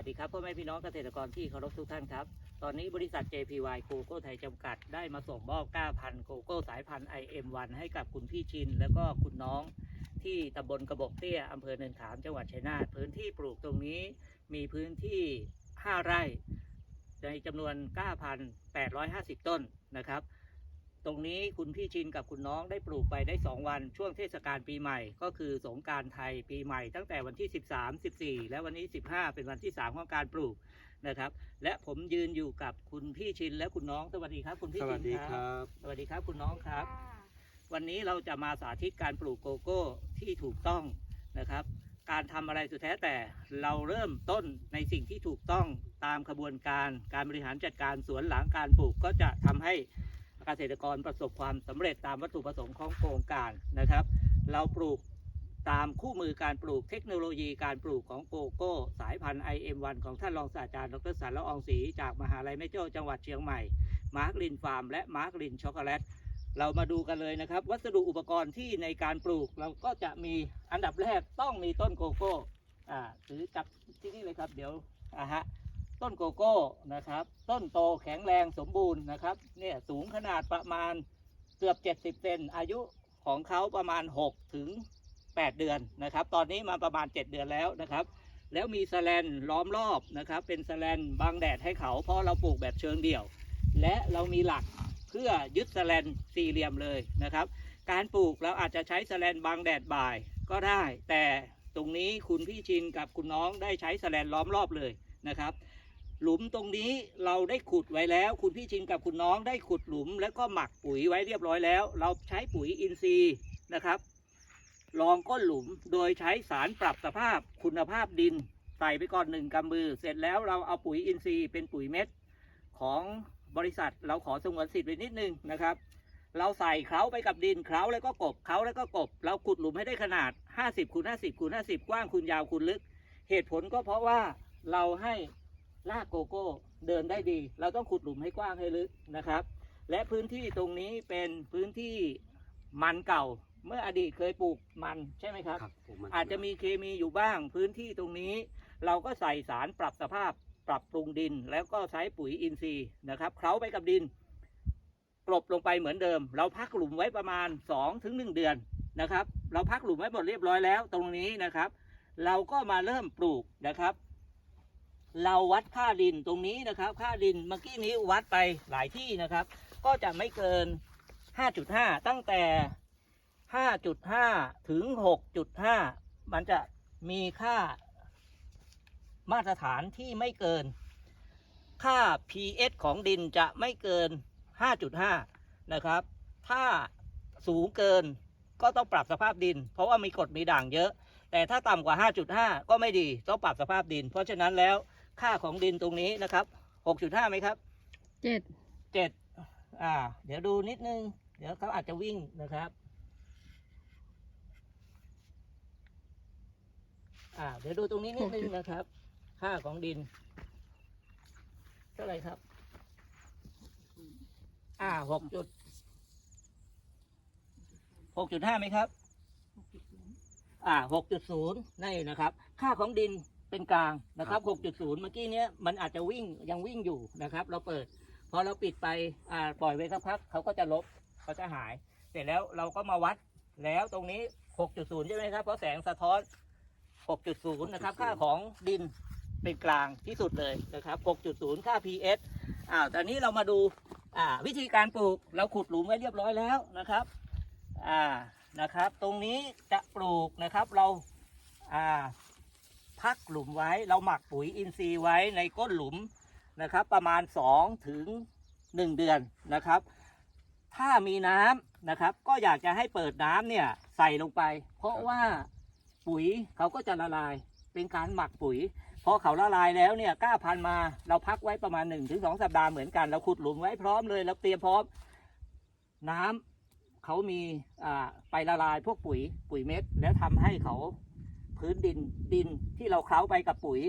วัสดีครับพ่อแม่พี่น้องเกษตรกรที่เคารพทุกท่านครับ ตอนนี้บริษัท JPY โกโก้ไทยจำกัดได้มาส่งมอบก้าพันโกโก้สายพันธุ์ IM1 ให้กับคุณพี่ชิน แล้วก็คุณน้องที่ตำบลกระบอกเตี้ยอำเภอเนินขามจังหวัดชัยนาทพื้นที่ปลูกตรงนี้มีพื้นที่ 5 ไร่ ในจำนวน 9,850 ต้นนะครับ ตรงนี้คุณพี่ชินกับคุณน้องได้ปลูกไปได้ 2 วัน ช่วงเทศกาลปีใหม่ ก็คือสงกรารไทยปีใหม่ ตั้งแต่วันที่ 13 14 และวันนี้ 15 เป็นวันที่ 3 ของการปลูกนะครับ และผมยืนอยู่กับคุณพี่ชินและคุณน้องสวัสดีครับ คุณพี่สชินวัสดีครับ สวัสดีครับคุณน้องครับ วันนี้เราจะมาสาธิตการปลูกโกโก้ที่ถูกต้องนะครับ การทำอะไรสุดแท้แต่เราเริ่มต้นในสิ่งที่ถูกต้องตามขบวนการการบริหารจัดการสวนหลังการปลูกก็จะทำให้ เกษตรกรประสบความสำเร็จตามวัตถุประสงค์ของโครงการนะครับ เราปลูกตามคู่มือการปลูกเทคโนโลยีการปลูกของโกโก้ สายพันธุ์ IM1 ของท่านรองศาสตราจารย์ดรสันละอองศรีจากมหาลัยแม่โจ้จังหวัดเชียงใหม่มาร์กลินฟาร์มและมาร์กลินช็อกโกแลตเรามาดูกันเลยนะครับ วัสดุอุปกรณ์ที่ในการปลูกเราก็จะมีอันดับแรกต้องมีต้นโกโก้อ่าถือจับที่นี่เลยครับเดี๋ยวอ่าฮะ ต้นโกโก้นะครับ ต้นโตแข็งแรงสมบูรณ์นะครับ เนี่ยสูงขนาดประมาณเกือบ 70เซนอายุของเขาประมาณ 6 ถึง 8 เดือนนะครับ ตอนนี้มาประมาณ 7 เดือนแล้วนะครับ แล้วมีสแลนล้อมรอบนะครับ เป็นสแลนบังแดดให้เขา เพราะเราปลูกแบบเชิงเดี่ยว และเรามีหลักเพื่อยึดสแลนสี่เหลี่ยมเลยนะครับ การปลูกเราอาจจะใช้สแลนบังแดดบ่ายก็ได้ แต่ตรงนี้คุณพี่ชินกับคุณน้องได้ใช้สแลนล้อมรอบเลยนะครับ หลุมตรงนี้เราได้ขุดไว้แล้ว คุณพี่ชินกับคุณน้องได้ขุดหลุม แล้วก็หมักปุ๋ยไว้เรียบร้อยแล้ว เราใช้ปุ๋ยอินทรีย์นะครับรองก้นหลุมโดยใช้สารปรับสภาพคุณภาพดิน ใส่ไปก่อนหนึ่งกำมือ เสร็จแล้วเราเอาปุ๋ยอินทรีย์เป็นปุ๋ยเม็ดของบริษัทเราขอสงวนสิทธิ์ไว้นิดนึงนะครับ เราใส่เคล้าไปกับดินเคล้าแล้วก็กบเคล้าแล้วก็กบ เราขุดหลุมให้ได้ขนาด 50คูณ50คูณ50 กว้างคูณยาวคูณลึก เหตุผลก็เพราะว่าเราให้ รากโกโก้เดินได้ดี เราต้องขุดหลุมให้กว้างให้ลึกนะครับ และพื้นที่ตรงนี้เป็นพื้นที่มันเก่า เมื่ออดีตเคยปลูกมันใช่ไหมครับ ครับผมนอาจจะมีเคมีอยู่บ้าง พื้นที่ตรงนี้ เราก็ใส่สารปรับสภาพปรับปรุงดิน แล้วก็ใช้ปุ๋ยอินทรีย์นะครับเคล้าไปกับดินกลบลงไปเหมือนเดิม เราพักหลุมไว้ประมาณ2ถึง1เดือนนะครับ เราพักหลุมไว้หมดเรียบร้อยแล้วตรงนี้นะครับ เราก็มาเริ่มปลูกนะครับ เราวัดค่าดินตรงนี้นะครับ ค่าดินเมื่อกี้นี้วัดไปหลายที่นะครับ ก็จะไม่เกิน 5.5 ตั้งแต่ 5.5 ถึง 6.5 มันจะมีค่ามาตรฐานที่ไม่เกิน ค่า pH ของดินจะไม่เกิน 5.5 นะครับ ถ้าสูงเกินก็ต้องปรับสภาพดิน เพราะว่ามีกรดมีด่างเยอะ แต่ถ้าต่ำกว่า 5.5 ก็ไม่ดี ต้องปรับสภาพดิน เพราะฉะนั้นแล้ว ค่าของดินตรงนี้นะครับ6.5ไหมครับเจ็ดเจ็ดอ่า เดี๋ยวดูนิดนึง เดี๋ยวเขาอาจจะวิ่งนะครับ อ่า เดี๋ยวดูตรงนี้นิดนึงนะครับ ค่าของดิน เท่าไหร่ครับ อ่าหกจุดหกจุดห้าไหมครับ อ่าหกจุดศูนย์นี่นะครับ ค่าของดิน เป็นกลางนะครับหกจุดศูนย์เมื่อกี้เนี้ยมันอาจจะวิ่งยังวิ่งอยู่นะครับ เราเปิด พอเราปิดไปอ่าปล่อยไว้สักพักเขาก็จะลบเขาจะหาย เสร็จแล้วเราก็มาวัดแล้วตรงนี้ 6.0 ใช่ไหมครับ เพราะแสงสะท้อน 6.0 นะครับ ค่าของดินเป็นกลางที่สุดเลยนะครับ 6.0 ค่า pH อ่าตอนนี้เรามาดูอ่าวิธีการปลูก เราขุดหลุมไว้เรียบร้อยแล้วนะครับอ่านะครับ ตรงนี้จะปลูกนะครับเราอ่า พักหลุมไว้ เราหมักปุ๋ยอินทรีย์ไว้ในก้นหลุมนะครับ ประมาณ 2 ถึง 1 เดือนนะครับ ถ้ามีน้ำนะครับ ก็อยากจะให้เปิดน้ำเนี่ยใส่ลงไป เพราะว่าปุ๋ยเขาก็จะละลายเป็นการหมักปุ๋ยพอเขาละลายแล้วเนี่ยก้าพันมาเราพักไว้ประมาณ 1-2ถึงสัปดาห์เหมือนกัน เราขุดหลุมไว้พร้อมเลยเราเตรียมพร้อมน้ำเขามีอ่าไปละลายพวกปุ๋ยปุ๋ยเม็ด แล้วทำให้เขา พื้นดินดินที่เราเคล้าไปกับปุ๋ย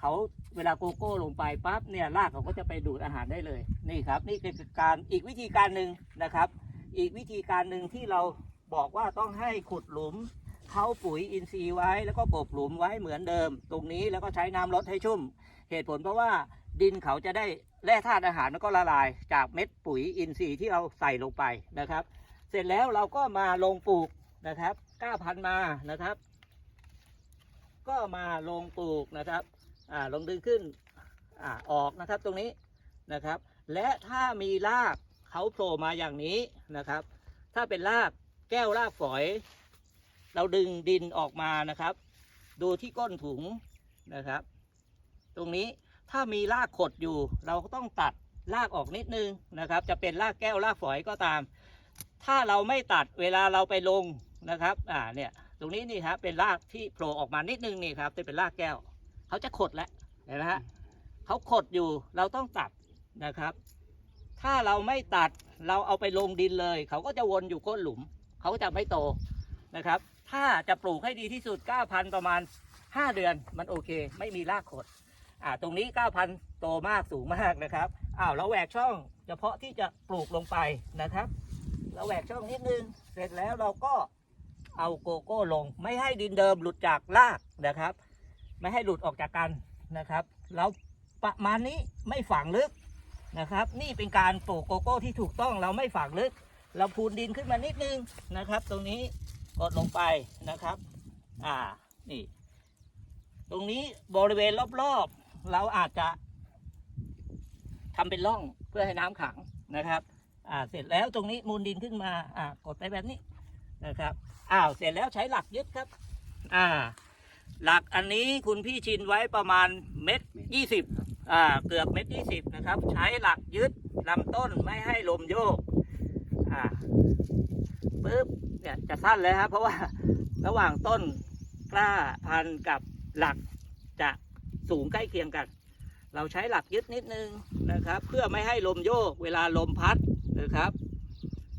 เขาเวลาโกโก้ลงไปปั๊บเนี่ยรากเขาก็จะไปดูดอาหารได้เลยนี่ครับ นี่คือการอีกวิธีการหนึ่งนะครับ อีกวิธีการหนึ่งที่เราบอกว่าต้องให้ขุดหลุมเขาปุ๋ยอินทรีย์ไว้แล้วก็กบหลุมไว้เหมือนเดิม ตรงนี้แล้วก็ใช้น้ำลดให้ชุ่ม เหตุผลเพราะว่าดินเขาจะได้แร่ธาตุอาหารมันก็ละลาย จากเม็ดปุ๋ยอินทรีย์ที่เราใส่ลงไปนะครับ เสร็จแล้วเราก็มาลงปลูกนะครับก้าพันมานะครับ ก็มาลงปลูกนะครับอ่าลงดึงขึ้นอ่าออกนะครับตรงนี้นะครับ และถ้ามีรากเขาโผล่มาอย่างนี้นะครับ ถ้าเป็นรากแก้วรากฝอย เราดึงดินออกมานะครับ ดูที่ก้นถุงนะครับ ตรงนี้ถ้ามีรากขดอยู่ เราก็ต้องตัดรากออกนิดนึงนะครับ จะเป็นรากแก้วรากฝอยก็ตาม ถ้าเราไม่ตัดเวลาเราไปลงนะครับอ่าเนี่ย ตรงนี้นี่ครับเป็นรากที่โผล่ออกมานิดนึงนี่ครับจะเป็นรากแก้ว เขาจะขดแล้วเห็นไหมฮะเขาขดอยู่เราต้องตัดนะครับ ถ้าเราไม่ตัดเราเอาไปลงดินเลย เขาก็จะวนอยู่ก้นหลุม เขาก็จะไม่โตนะครับ ถ้าจะปลูกให้ดีที่สุด 9,000 ประมาณ 5 เดือนมันโอเค ไม่มีรากขดอ่าตรงนี้ 9,000 โตมากสูงมากนะครับอ้าวเราแหวกช่องเฉพาะที่จะปลูกลงไปนะครับ เราแหวกช่องนิดนึงเสร็จแล้วเราก็ เอาโกโก้ลง ไม่ให้ดินเดิมหลุดจากรากนะครับ ไม่ให้หลุดออกจากกันนะครับเราประมาณนี้ไม่ฝังลึกนะครับ นี่เป็นการปลูกโกโก้ที่ถูกต้องเราไม่ฝังลึก เราพูนดินขึ้นมานิดนึงนะครับ ตรงนี้กดลงไปนะครับ อ่านี่ ตรงนี้บริเวณรอบๆ เราอาจจะทำเป็นร่องเพื่อให้น้ำขังนะครับ อ่า เสร็จแล้วตรงนี้มูลดินขึ้นมา อ่า กดไปแบบนี้นะครับ อ้าวเสร็จแล้วใช้หลักยึดครับ อ่า หลักอันนี้คุณพี่ชินไว้ประมาณเม็ดยี่สิบอ่าเกือบเม็ดยี่สิบนะครับ ใช้หลักยึดลำต้นไม่ให้ลมโยก อ่าปึ๊บเนี่ยจะสั้นเลยครับเพราะว่าระหว่างต้นกล้าพันธุ์กับหลักจะสูงใกล้เคียงกัน เราใช้หลักยึดนิดนึงนะครับ เพื่อไม่ให้ลมโยกเวลาลมพัดนะครับ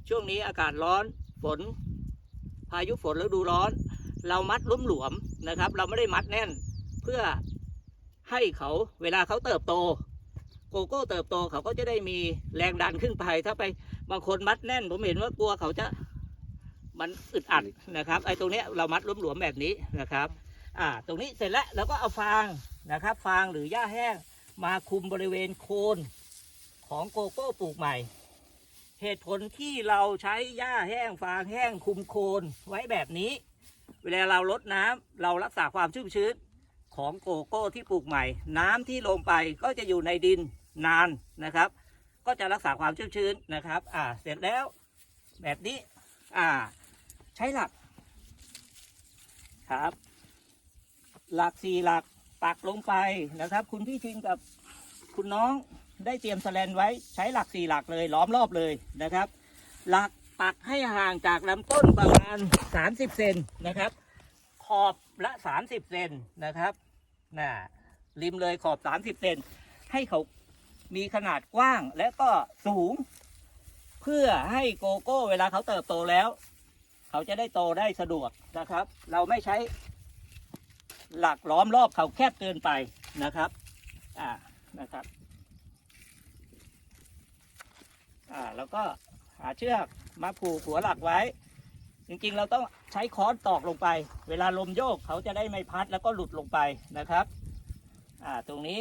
ช่วงนี้อากาศร้อนฝน พายุฝนฤดูร้อน เรามัดลุ่มหลวมนะครับ เราไม่ได้มัดแน่นเพื่อให้เขาเวลาเขาเติบโต โกโก้เติบโตเขาก็จะได้มีแรงดันขึ้นไป ถ้าไปบางคนมัดแน่น ผมเห็นว่ากลัวเขาจะมันอึดอัดนะครับไอ้ตรงนี้เรามัดลุ่มหลวมแบบนี้นะครับอ่าตรงนี้เสร็จแล้วเราก็เอาฟางนะครับ ฟางหรือหญ้าแห้งมาคุมบริเวณโคนของโกโก้ปลูกใหม่ เหตุผลที่เราใช้หญ้าแห้งฟางแห้งคุมโคนไว้แบบนี้ เวลาเราลดน้ำเรารักษาความชุ่มชื้นของโกโก้ที่ปลูกใหม่ น้ำที่ลงไปก็จะอยู่ในดินนานนะครับ ก็จะรักษาความชุ่มชื้นนะครับ อ่าเสร็จแล้วแบบนี้ อ่า ใช้หลักครับ หลักสี่หลักปักลงไปนะครับ คุณพี่ชินกับคุณน้อง ได้เตรียมสแลนไว้ใช้หลักสี่หลักเลยล้อมรอบเลยนะครับ หลักปักให้ห่างจากลำต้นประมาณ 30 เซนนะครับ ขอบละ 30 เซนนะครับน่ะริมเลยขอบ 30 เซนให้เขามีขนาดกว้างและก็สูง เพื่อให้โกโก้เวลาเขาเติบโตแล้ว เขาจะได้โตได้สะดวกนะครับ เราไม่ใช้หลักล้อมรอบเขาแคบเกินไปนะครับ อ่า นะครับ อ่าแล้วก็หาเชือกมาผูกหัวหลักไว้ จริงๆ เราต้องใช้ค้อนตอกลงไป เวลาลมโยกเขาจะได้ไม่พัดแล้วก็หลุดลงไปนะครับอ่าตรงนี้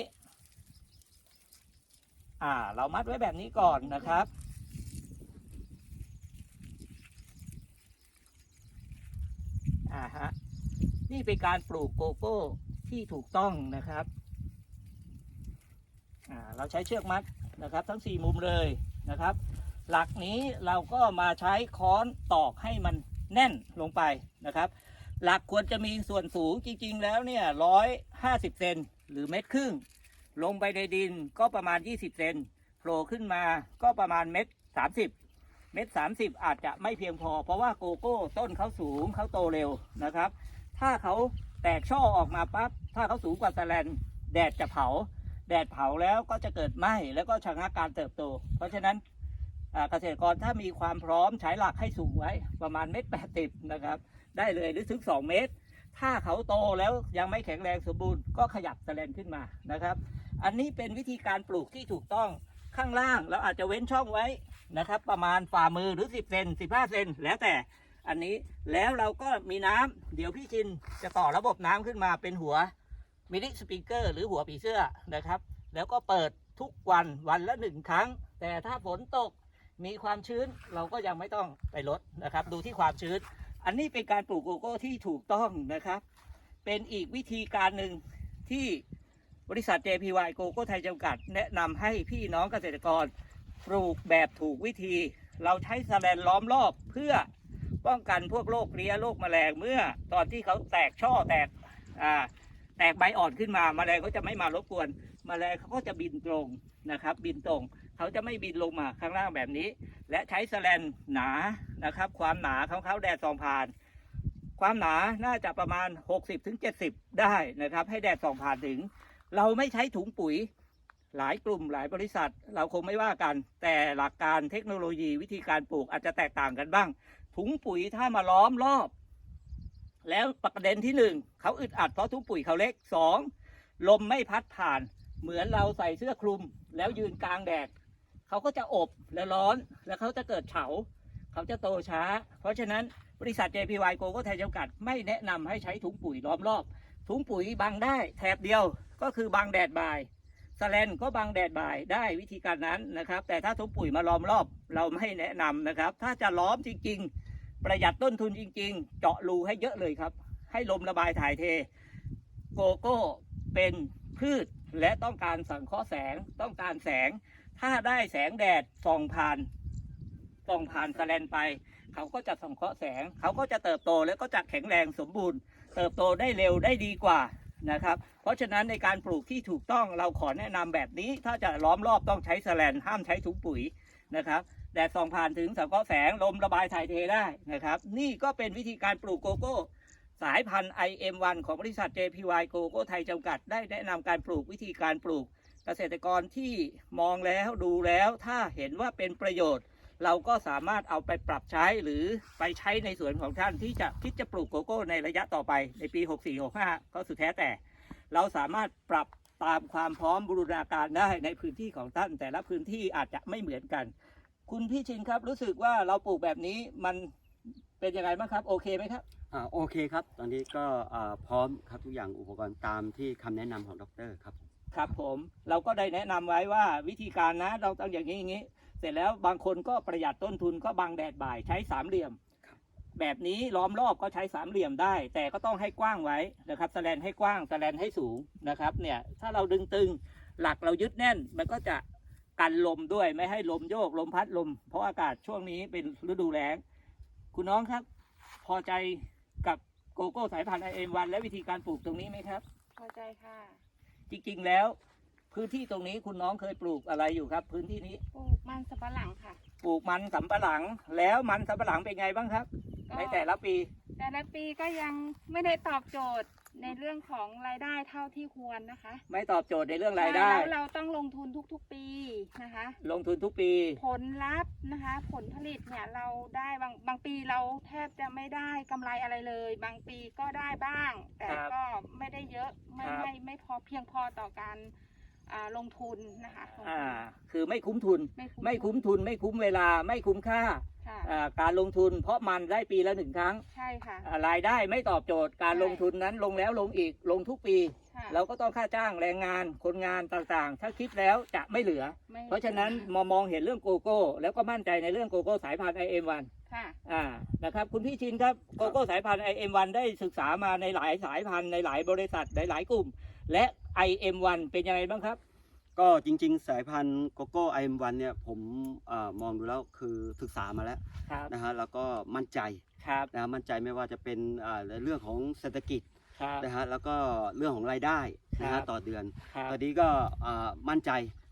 อ่าเรามัดไว้แบบนี้ก่อนนะครับอ่าฮะนี่เป็นการปลูกโกโก้ที่ถูกต้องนะครับอ่าเราใช้เชือกมัดนะครับ ทั้งสี่มุมเลย นะครับ หลักนี้เราก็มาใช้ค้อนตอกให้มันแน่นลงไปนะครับ หลักควรจะมีส่วนสูงจริงๆ แล้วเนี่ยร้อยห้าสิบเซนหรือเมตรครึ่ง ลงไปในดินก็ประมาณ 20 เซนโผล่ขึ้นมาก็ประมาณเม็ดสามสิบเม็ดสามสิบอาจจะไม่เพียงพอ เพราะว่าโกโก้ต้นเขาสูงเขาโตเร็วนะครับ ถ้าเขาแตกช่อออกมาปั๊บถ้าเขาสูงกว่าแสลนแดดจะเผา แดดเผาแล้วก็จะเกิดไหม้แล้วก็ชะงักการเติบโต เพราะฉะนั้นเกษตรกรถ้ามีความพร้อมใช้หลักให้สูงไว้ประมาณเม็ดแปดสิบนะครับ ได้เลยหรือถึงสองเมตร ถ้าเขาโตแล้วยังไม่แข็งแรงสมบูรณ์ก็ขยับแสแลนขึ้นมานะครับ อันนี้เป็นวิธีการปลูกที่ถูกต้องข้างล่างเราอาจจะเว้นช่องไว้นะครับ ประมาณฝ่ามือหรือ 10เซน15เซนแล้วแต่อันนี้แล้วเราก็มีน้ำเดี๋ยวพี่ชินจะต่อระบบน้ำขึ้นมาเป็นหัว มินิสปริงเกอร์หรือหัวผีเสื้อนะครับ แล้วก็เปิดทุกวันวันละหนึ่งครั้ง แต่ถ้าฝนตกมีความชื้นเราก็ยังไม่ต้องไปลดนะครับ ดูที่ความชื้น อันนี้เป็นการปลูกโกโก้ที่ถูกต้องนะครับ เป็นอีกวิธีการหนึ่งที่บริษัท JPY โกโก้ไทยจำกัด แนะนำให้พี่น้องเกษตรกรปลูกแบบถูกวิธี เราใช้สแลนล้อมรอบเพื่อป้องกันพวกโรคเลี้ยโรคแมลงเมื่อตอนที่เขาแตกช่อแตกอ่า แตกใบอ่อนขึ้นมามาแมลงก็จะไม่มารบกวนมแมลงเขาก็จะบินตรงนะครับ บินตรง เขาจะไม่บินลงมาข้างล่างแบบนี้ และใช้แสแลนหนานะครับ ความหนาของเขาแดดส่องผ่าน ความหนาน่าจะประมาณ 60-70 ได้นะครับ ให้แดดส่องผ่านถึง เราไม่ใช้ถุงปุ๋ยหลายกลุ่มหลายบริษัทเราคงไม่ว่ากัน แต่หลักการเทคโนโลยีวิธีการปลูกอาจจะแตกต่างกันบ้าง ถุงปุ๋ยถ้ามาล้อมรอบ แล้วประเด็นที่หนึ่งเขาอึดอัดเพราะถุงปุ๋ยเขาเล็กสองลมไม่พัดผ่าน เหมือนเราใส่เสื้อคลุม แล้วยืนกลางแดดเขาก็จะอบและร้อนแล้วเขาจะเกิดเฉาเขาจะโตช้า เพราะฉะนั้นบริษัท JPY โกโก้ไทยจำกัด ไม่แนะนำให้ใช้ถุงปุ๋ยล้อมรอบ ถุงปุ๋ยบังได้แถบเดียวก็คือบังแดดบ่ายสแลนก็บังแดดบ่ายได้วิธีการนั้นนะครับ แต่ถ้าถุงปุ๋ยมาล้อมรอบเราไม่แนะนำนะครับ ถ้าจะล้อมจริงๆ ประหยัดต้นทุนจริง ๆ เจาะรูให้เยอะเลยครับ ให้ลมระบายถ่ายเท โกโก้เป็นพืชและต้องการสังเคราะห์แสงต้องการแสง ถ้าได้แสงแดดส่องผ่านส่องผ่านสแลนไป เขาก็จะสังเคราะห์แสง เขาก็จะเติบโตแล้วก็จะแข็งแรงสมบูรณ์ เติบโตได้เร็วได้ดีกว่านะครับ เพราะฉะนั้นในการปลูกที่ถูกต้องเราขอแนะนำแบบนี้ ถ้าจะล้อมรอบต้องใช้สแลนห้ามใช้ถุงปุ๋ยนะครับ แดดส่องผ่านถึงสังเคราะห์แสงลมระบายถ่ายเทได้นะครับ นี่ก็เป็นวิธีการปลูกโกโก้ สายพันธุ์ IM1 ของบริษัท JPY โกโก้ไทยจำกัด ได้แนะนำการปลูกวิธีการปลูก เกษตรกรที่มองแล้วดูแล้วถ้าเห็นว่าเป็นประโยชน์ เราก็สามารถเอาไปปรับใช้หรือไปใช้ในสวนของท่านที่จะคิดจะปลูกโกโก้ ในระยะต่อไปในปี 64-65 ก็สุดแท้แต่ เราสามารถปรับตามความพร้อมบูรณาการได้ในพื้นที่ของท่าน แต่ละพื้นที่อาจจะไม่เหมือนกัน คุณพี่ชินครับรู้สึกว่าเราปลูกแบบนี้มันเป็นยังไงบ้างครับ โอเคไหมครับอ่าโอเคครับ ตอนนี้ก็อ่าพร้อมครับทุกอย่างอุปกรณ์ตามที่คำแนะนำของดรครับ ครับผมเราก็ได้แนะนำไว้ว่าวิธีการนะเราต้องอย่างนี้อย่างนี้ เสร็จแล้วบางคนก็ประหยัดต้นทุนก็บังแดดบ่ายใช้สามเหลี่ยม ครับ แบบนี้ล้อมรอบก็ใช้สามเหลี่ยมได้ แต่ก็ต้องให้กว้างไว้นะครับแสแลนให้กว้างแสแลนให้สูงนะครับเนี่ยถ้าเราดึงตึงหลักเรายึดแน่นมันก็จะ กันลมด้วยไม่ให้ลมโยกลมพัดลม เพราะอากาศช่วงนี้เป็นฤดูแล้ง คุณน้องครับ พอใจกับโกโก้สายพันธุ์ไอเอ็มวันและวิธีการปลูกตรงนี้ไหมครับ พอใจค่ะ จริงๆแล้ว พื้นที่ตรงนี้คุณน้องเคยปลูกอะไรอยู่ครับ พื้นที่นี้ปลูกมันสับปะหลังค่ะ ปลูกมันสำปะหลัง แล้วมันสำปะหลังเป็นไงบ้างครับก็ในแต่ละปี แต่ละปีก็ยังไม่ได้ตอบโจทย์ ในเรื่องของรายได้เท่าที่ควรนะคะไม่ตอบโจทย์ในเรื่องรายได้ใช่แล้วเราต้องลงทุนทุกๆปีนะคะ ลงทุนทุกปี ผลลัพธ์นะคะ ผลผลิตเนี่ยเราได้บางบางปีเราแทบจะไม่ได้กำไรอะไรเลย บางปีก็ได้บ้าง แต่ครับก็ไม่ได้เยอะไม่ครับ ไม่ไม่พอเพียงพอต่อการอ่า ลงทุนนะคะลงทุนอ่าคือไม่คุ้มทุนไม่คุ้มไม่คุ้มทุน ไม่คุ้มเวลา ไม่คุ้มค่าค่ะอ่าการลงทุน เพราะมันได้ปีละหนึ่งครั้งใช่ค่ะอ่ารายได้ไม่ตอบโจทย์การใช่ลงทุนนั้นลงแล้วลงอีกลงทุกปีค่ะเราก็ต้องค่าจ้างแรงงานคนงานต่างๆ ถ้าคิดแล้วจะไม่เหลือไม่เพราะฉะนั้นมองมองเห็นเรื่องโกโก้ แล้วก็มั่นใจในเรื่องโกโก้สายพันธุ์ IM1 ค่ะอ่านะครับคุณพี่ชินครับโกโก้สายพันธุ์ IM1 ได้ศึกษามาในหลายสายพันธุ์ในหลายบริษัทในหลายกลุ่ม และ IM1 เป็นยังไงบ้างครับ ก็จริง ๆ สายพันธุ์โกโก้ไอเอ็มวันเนี่ยผมอามองดูแล้วคือศึกษามาแล้วครับนะฮะแล้วก็มั่นใจครับนะฮะมั่นใจไม่ว่าจะเป็นอ่าในเรื่องของเศรษฐกิจครับ นะฮะแล้วก็เรื่องของรายได้นะครัฮะบ ต่อเดือน ครับ ตอนนี้ก็อ่ามั่นใจ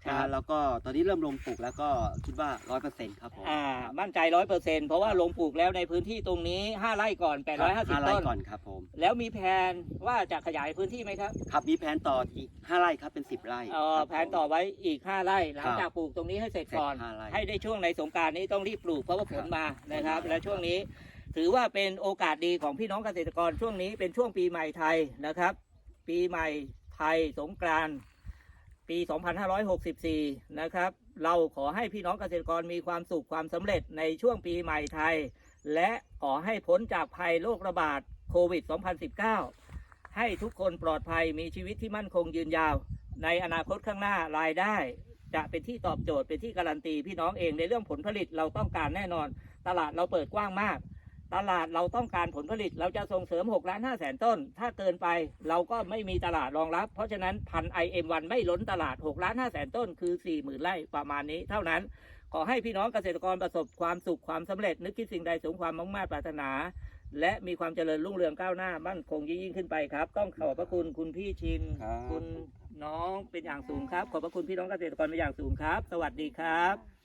นะครัฮะบแล้วก็ตอนนี้เริ่มลงปลูกแล้วก็คิดว่าร้อยเปอร์เซ็นต์ครับผมอ่ามั่นใจร้อยเปอร์เซ็นเพราะว่าลงปลูกแล้วในพื้นที่ตรงนี้5ไร่ก่อนห้า850ไร่ต้นก่อนครับผมแล้วมีแผนว่าจะขยายพื้นที่ไหมครับครับมีแผนต่ออีกห้าไร่ครับเป็นสิบไร่เอ่อครับแผนต่อไว้อีก5ไร่หลังครับจากปลูกตรงนี้ให้เสร็จเสร็จก่อนห้าไร่ให้ได้ช่วงในสงกรารนี้ต้องรีบปลูกเพราะว่าฝนมานะครับครับ และช่วงนี้ถือว่าเป็นโอกาสดีของพี่น้องเกษตรกรช่วงนี้เป็นช่วงปีใหม่ไทยนะครับ ปีใหม่ไทยสงกรานต์ ปี 2564 นะครับ เราขอให้พี่น้องเกษตรกรมีความสุขความสำเร็จในช่วงปีใหม่ไทย และขอให้พ้นจากภัยโรคระบาดโควิด 2019 ให้ทุกคนปลอดภัยมีชีวิตที่มั่นคงยืนยาว ในอนาคตข้างหน้ารายได้ จะเป็นที่ตอบโจทย์เป็นที่การันตีพี่น้องเองในเรื่องผลผลิตเราต้องการแน่นอน ตลาดเราเปิดกว้างมาก ตลาดเราต้องการผลผลิตเราจะส่งเสริม6ล้าน5แสนต้น ถ้าเกินไปเราก็ไม่มีตลาดรองรับ เพราะฉะนั้นพัน IM1 ไม่ล้นตลาด6ล้าน5แสนต้น คือ 4 0,000ไร่ประมาณนี้ เท่านั้น ขอให้พี่น้องเกษตรกรประสบความสุขความสำเร็จ นึกคิดสิ่งใดสูงความมุ่งมา่ปรารถนา และมีความเจริญรุ่งเรืองก้าวหน้ามั่นคงยิ่งๆขึ้นไปครับ ต้องขอบพระคุณคุณพี่ชินครับคุณน้องเป็นอย่างสูงครับ ขอบพระคุณพี่น้องเกษตรกรเป็นอย่างสูงครับ สวัสดีครับค่ะ